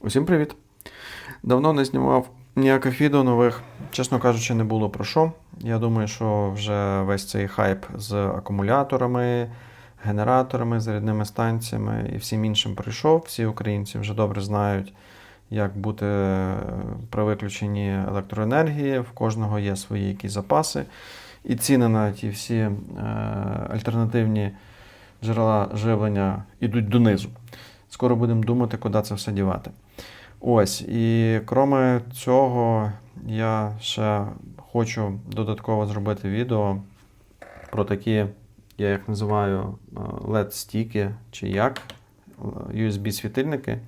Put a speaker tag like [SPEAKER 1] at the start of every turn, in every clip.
[SPEAKER 1] Усім привіт! Давно не знімав ніяких відео нових. Чесно кажучи, не було про що. Я думаю, що вже весь цей хайп з акумуляторами, генераторами, зарядними станціями і всім іншим пройшов. Всі українці вже добре знають, як бути при виключенні електроенергії. В кожного є свої якісь запаси. І ціни на ті всі е, альтернативні джерела живлення йдуть донизу. Скоро будемо думати, куди це все дівати. Ось, і кроме цього, я ще хочу додатково зробити відео про такі, я їх називаю е, LED-стіки чи як USB-світильники,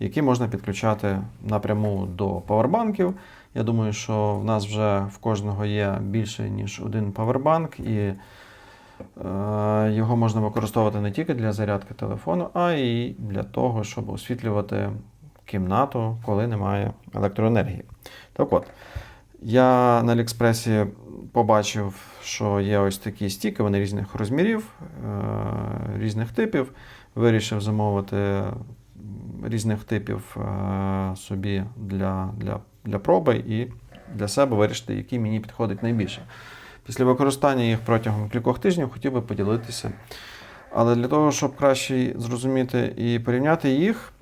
[SPEAKER 1] які можна підключати напряму до павербанків. Я думаю, що в нас вже в кожного є більше, ніж один павербанк, і е, його можна використовувати не тільки для зарядки телефону, а й для того, щоб освітлювати кімнату, коли немає електроенергії. Так от, я на Аліекспресі побачив, що є ось такі стіки, вони різних розмірів, е, різних типів. Вирішив замовити різних типів е, собі для, для, для проби і для себе вирішити, який мені підходить найбільше. Після використання їх протягом кількох тижнів хотів би поділитися. Але для того, щоб краще зрозуміти і порівняти їх,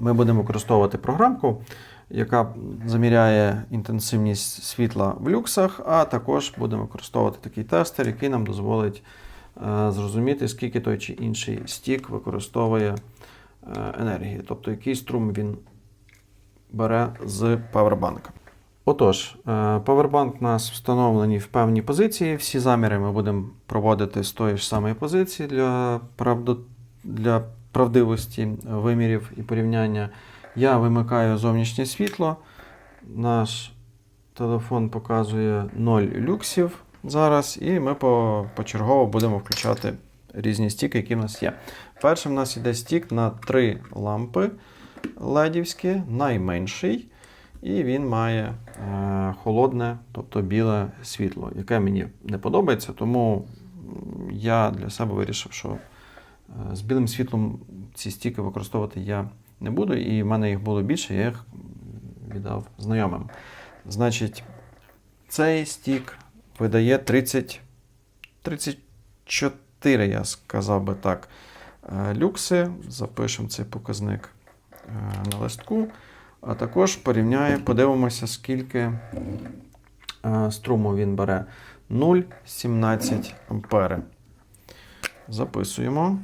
[SPEAKER 1] ми будемо використовувати програмку, яка заміряє інтенсивність світла в люксах, а також будемо використовувати такий тестер, який нам дозволить е, зрозуміти, скільки той чи інший стік використовує е, енергії, тобто який струм він бере з павербанка. Отож, е, павербанк у нас встановлений в певній позиції. Всі заміри ми будемо проводити з тої ж самої позиції для, правдо... для правдивості вимірів і порівняння. Я вимикаю зовнішнє світло. Наш телефон показує 0 люксів зараз, і ми по- почергово будемо включати різні стіки, які в нас є. Першим в нас йде стік на 3 лампи ледівські, найменший. І він має е, холодне, тобто біле світло, яке мені не подобається, тому я для себе вирішив, що з білим світлом ці стіки використовувати я не буду, і в мене їх було більше, я їх віддав знайомим. Значить, цей стік видає 30, 34, я сказав би так, е, люкси. Запишемо цей показник е, на листку. А також порівняє, подивимося, скільки е, струму він бере. 0,17 ампери. Записуємо.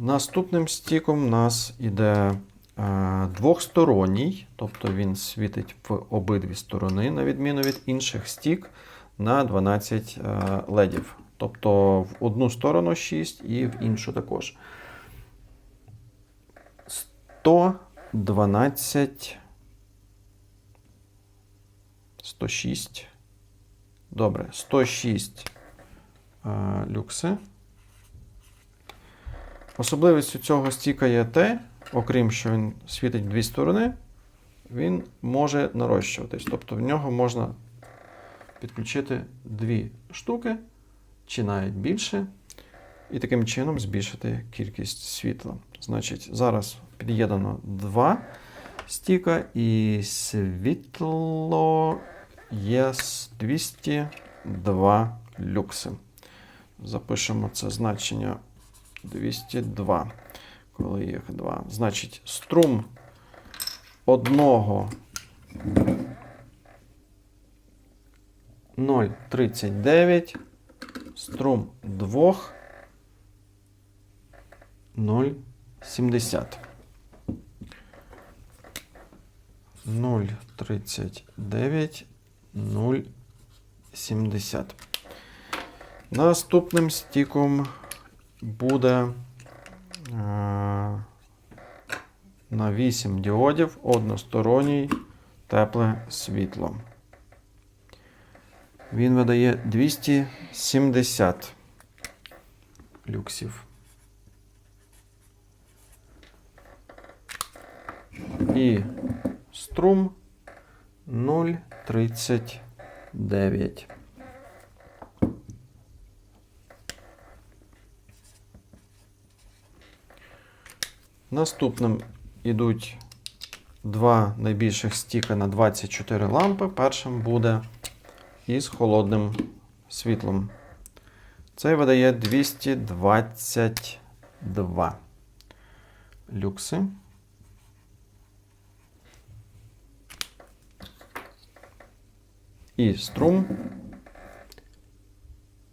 [SPEAKER 1] Наступним стіком у нас іде е, двохсторонній, тобто він світить в обидві сторони, на відміну від інших стік на 12 е, ледів. Тобто в одну сторону 6 і в іншу також. 112. 106. Добре, 106 е, люкси. Особливістю цього стіка є те, окрім що він світить в дві сторони, він може нарощуватись. Тобто в нього можна підключити дві штуки, чи навіть більше, і таким чином збільшити кількість світла. Значить, зараз під'єднано два стіка, і світло є 202 люкси. Запишемо це значення 202, коли їх два. Значить, струм одного 0,39, струм двох 0,70. 0,39, 0,70. Наступним стіком буде е, на 8 діодів односторонній тепле світло. Він видає 270 люксів. І струм 0,39. Наступним йдуть два найбільших стіка на 24 лампи. Першим буде із холодним світлом. Цей видає 222 люкси. І струм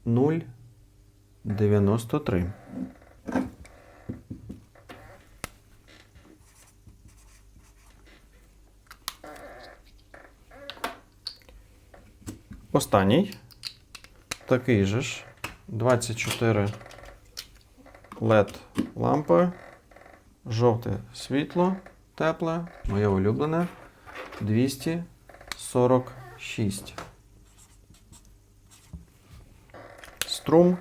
[SPEAKER 1] 0,93. Останній. Такий же ж. 24 LED лампи. Жовте світло, тепле, моє улюблене. 246. Струм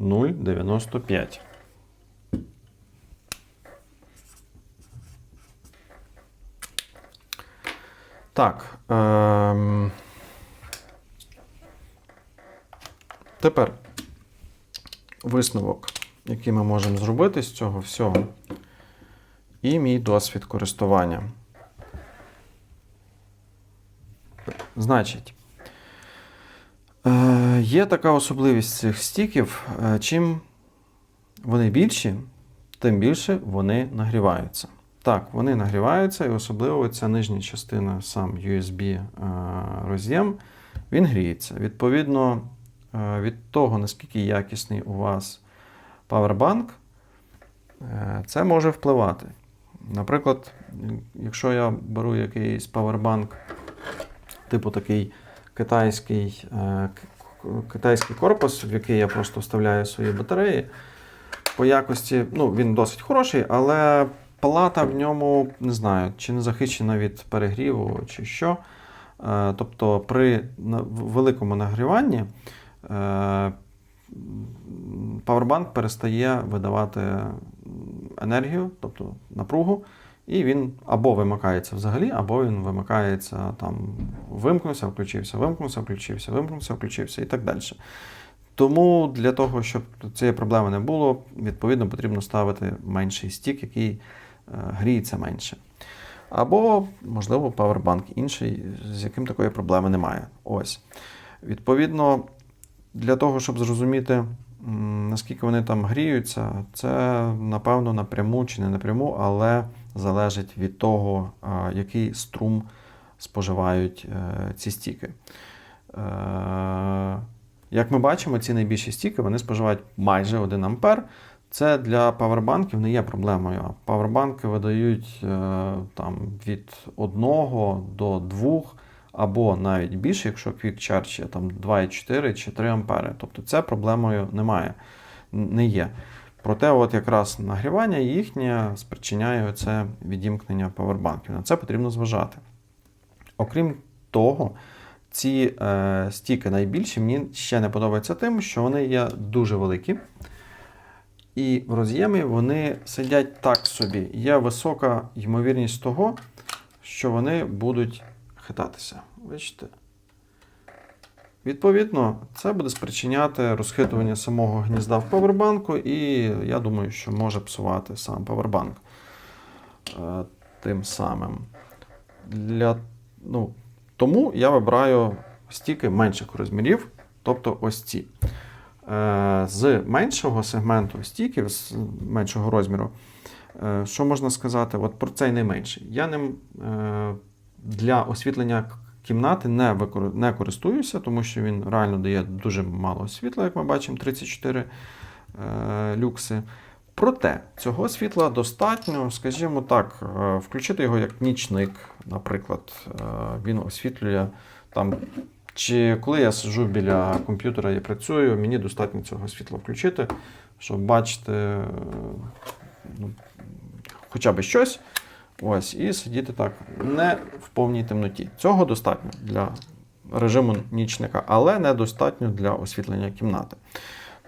[SPEAKER 1] 0,95. Так. Ем... Тепер висновок, який ми можемо зробити з цього всього, і мій досвід користування. Значить, е, є така особливість цих стіків. е, Чим вони більші, тим більше вони нагріваються. Так, вони нагріваються, і особливо ця нижня частина, сам USB е, роз'єм, він гріється. Відповідно, е, від того, наскільки якісний у вас павербанк, е, це може впливати. Наприклад, якщо я беру якийсь павербанк, типу такий китайський, китайський корпус, в який я просто вставляю свої батареї, по якості, ну, він досить хороший, але палата в ньому не знаю, чи не захищена від перегріву, чи що. Е, Тобто при великому нагріванні е, павербанк перестає видавати енергію, тобто напругу, і він або вимикається взагалі, або він вимикається там, вимкнувся, включився, вимкнувся, включився, вимкнувся, включився і так далі. Тому для того, щоб цієї проблеми не було, відповідно потрібно ставити менший стік, який гріється менше. Або, можливо, павербанк інший, з яким такої проблеми немає. Ось. Відповідно, для того, щоб зрозуміти, наскільки вони там гріються, це напевно напряму чи не напряму, але залежить від того, який струм споживають е, ці стіки. Е, Як ми бачимо, ці найбільші стіки вони споживають майже 1 ампер. Це для павербанків не є проблемою. Павербанки видають е, там, від 1 до 2 або навіть більше, якщо Quick Charge є там 2,4 чи 3 ампери. Тобто це проблемою немає, не є. Проте, от якраз нагрівання їхнє спричиняє це відімкнення павербанків. На це потрібно зважати. Окрім того, ці е, стіки найбільші мені ще не подобаються тим, що вони є дуже великі. І в роз'ємі вони сидять так собі. Є висока ймовірність того, що вони будуть хитатися. Бачите? Відповідно, це буде спричиняти розхитування самого гнізда в павербанку, і я думаю, що може псувати сам павербанк е, тим самим. Для, ну, тому я вибираю стіки менших розмірів, тобто ось ці. Е, З меншого сегменту стіків, з меншого розміру, е, що можна сказати? От про цей найменший. Я ним е, для освітлення кімнати не, не користуюся, тому що він реально дає дуже мало світла, як ми бачимо, 34 е, люкси. Проте цього світла достатньо, скажімо так, включити його як нічник, наприклад, він освітлює там. Чи коли я сиджу біля комп'ютера і працюю, мені достатньо цього світла включити, щоб бачити ну, хоча б щось. Ось, і сидіти так не в повній темноті. Цього достатньо для режиму нічника, але недостатньо для освітлення кімнати.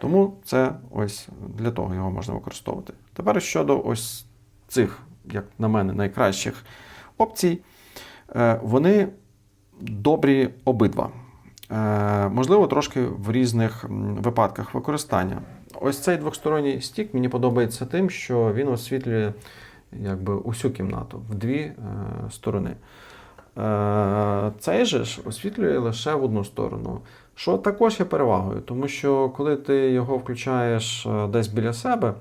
[SPEAKER 1] Тому це ось для того його можна використовувати. Тепер щодо ось цих, як на мене, найкращих опцій, Е, вони добрі обидва. Е, Можливо, трошки в різних випадках використання. Ось цей двосторонній стік мені подобається тим, що він освітлює якби, усю кімнату в дві е, сторони. Е, цей же ж освітлює лише в одну сторону. Що також є перевагою, тому що коли ти його включаєш десь біля себе,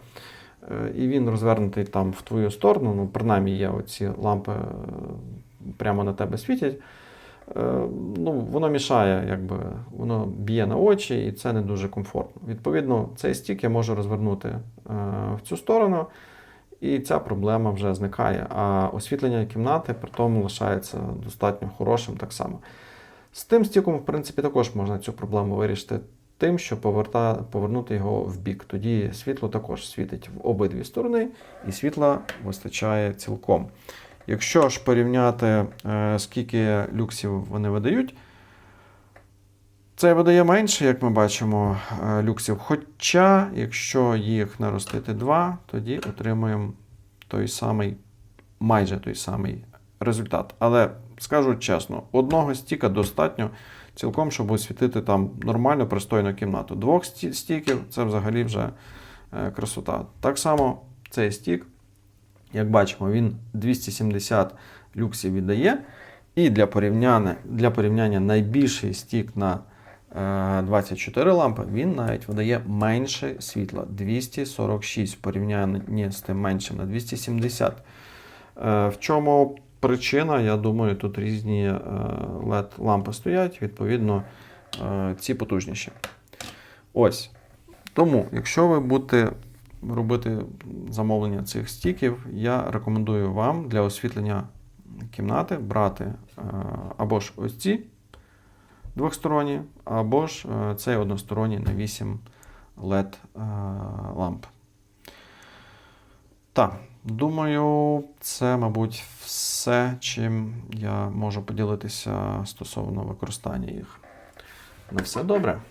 [SPEAKER 1] і він розвернутий там в твою сторону, ну, принаймні є оці лампи прямо на тебе світять, ну, воно мішає, якби, воно б'є на очі, і це не дуже комфортно. Відповідно, цей стік я можу розвернути е, в цю сторону, і ця проблема вже зникає. А освітлення кімнати при тому лишається достатньо хорошим так само. З тим стіком, в принципі, також можна цю проблему вирішити тим, що поверта, повернути його в бік. Тоді світло також світить в обидві сторони, і світла вистачає цілком. Якщо ж порівняти, е, скільки люксів вони видають, це видає менше, як ми бачимо, е, люксів. Хоча, якщо їх наростити два, тоді отримуємо той самий, майже той самий результат. Але скажу чесно, одного стіка достатньо цілком, щоб освітити там нормально, пристойну кімнату. Двох стіків це взагалі вже е, красота. Так само цей стік, як бачимо, він 270 люксів віддає. І для порівняння, для порівняння найбільший стік на е, 24 лампи, він навіть видає менше світла 246 в порівнянні з тим меншим на 270. Е, В чому причина? Я думаю, тут різні led лампи стоять, відповідно, е, ці потужніші. Ось. Тому, якщо ви будете робити замовлення цих стіків, я рекомендую вам для освітлення кімнати брати е, або ж ось ці двохсторонні, або ж е, цей односторонній на 8 LED е, ламп. Так, думаю, це, мабуть, все, чим я можу поділитися стосовно використання їх. На все добре.